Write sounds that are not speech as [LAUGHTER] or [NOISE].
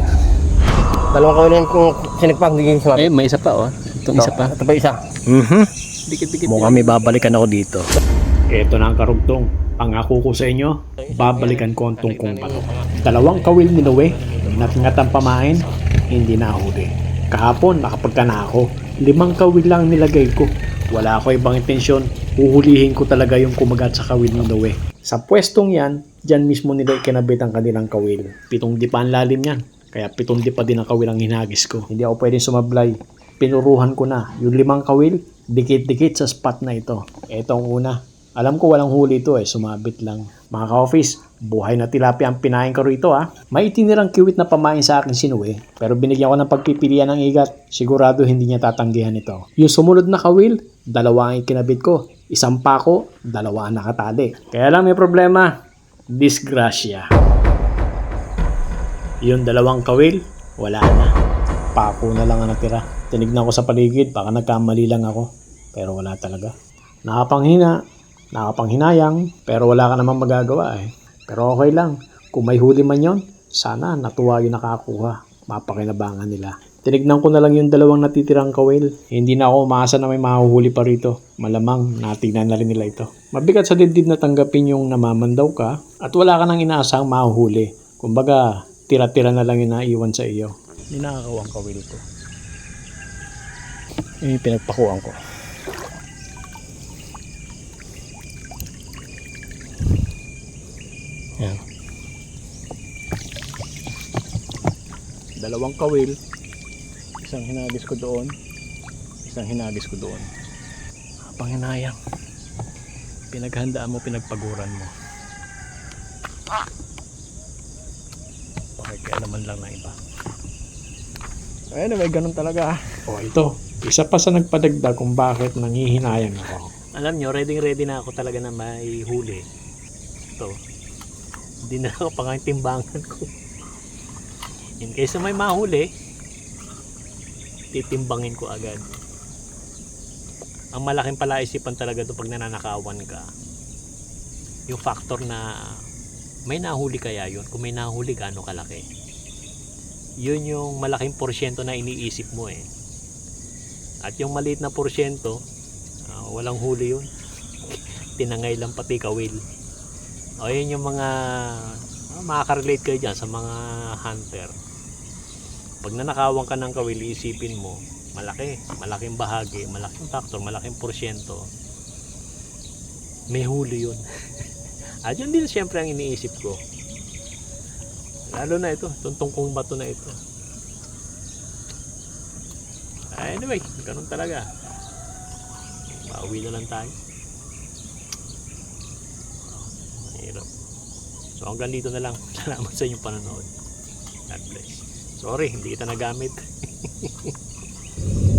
pare. Dalawang kawil yan kung sinigpag, hindi sumabit. Eh, may isa pa oh. Itong isa pa. Ito pa isa. Mhm. Dikit-dikit. Mukhang may babalikan ako dito. Ito na ang karugtong. Pangako ko sa inyo, babalikan ko ang tungkong pato. Dalawang kawil ni Noe, inat-ngat ang pamain, hindi nahuli. Kahapon, nakapagka na ako. Limang kawil lang nilagay ko. Wala ako ibang intensyon. Uhulihin ko talaga yung kumagat sa kawil ni Noe. Sa pwestong yan, dyan mismo nila ikinabit ang kanilang kawil. Pitong di pa ang lalim yan. Kaya pitong di pa din ang kawil ang hinagis ko. Hindi ako pwedeng sumablay. Pinuruhan ko na. Yung limang kawil, dikit-dikit sa spot na ito. Ito ang una. Alam ko walang huli ito eh, sumabit lang. Mga ka-office, buhay na tilapia ang pinain ko rito ah. May itinirang kiwit na pamain sa akin si Noe, pero binigyan ko ng pagpipilian ng igat. Sigurado hindi niya tatanggihan ito. Yung sumunod na kawil, dalawa ang ikinabit ko. Isang pako, dalawa ang nakatali. Kaya lang may problema, disgrasya. Yung dalawang kawil, wala na. Pako na lang ang natira. Tinignan ko sa paligid, baka nagkamali lang ako. Pero wala talaga. Nakapanghina, nakapanghinayang, pero wala ka namang magagawa eh. Pero okay lang. Kung may huli man yon, sana natuwa yung nakakuha. Mapakinabangan nila. Tinignan ko na lang yung dalawang natitirang kawil. Hindi na ako umaasa na may mahuhuli pa rito. Malamang natignan na rin nila ito. Mabigat sa dibdib na tanggapin yung namamandaw ka at wala ka nang inaasang mahuhuli. Kumbaga, tira-tira na lang yung naiwan sa iyo. Ninakaw ang kawil ko. Yung pinagpakuan ko. Yan. Dalawang kawil. Isang hinagis ko doon. Isang hinagis ko doon. Panginayang. Pinaghandaan mo, pinagpaguran mo. Okay, kaya naman lang ng iba. Anyway, ganun talaga. O, ito. Isa pa sa nagpadagdag kung bakit nangihinayang ako. Alam nyo, ready ready na ako talaga na may huli. Ito. Hindi na ako pangatimbangan ko. In case na may mahuli, titimbangin ko agad. Ang malaking palaisipan talaga ito pag nananakawan ka. Yung factor na may nahuli kaya yun. Kung may nahuli, gaano kalaki. Yun yung malaking porsyento na iniisip mo eh. At yung maliit na porsyento, ah, walang huli yun. [LAUGHS] Tinangay lang pati kawil. O yun yung mga ah, makaka-relate kayo dyan sa mga hunter. Pag nanakawan ka ng kawil, isipin mo, malaki, malaking bahagi, malaking factor, malaking porsyento. May huli yun. [LAUGHS] At yun din siyempre ang iniisip ko. Lalo na ito, itong tungkong bato na ito. Anyway, ganun talaga. Pauwi na lang tayo. Mahirap. So hanggang dito na lang. [LAUGHS] Salamat sa inyong panonood. God bless. Sorry, hindi kita nagamit. [LAUGHS]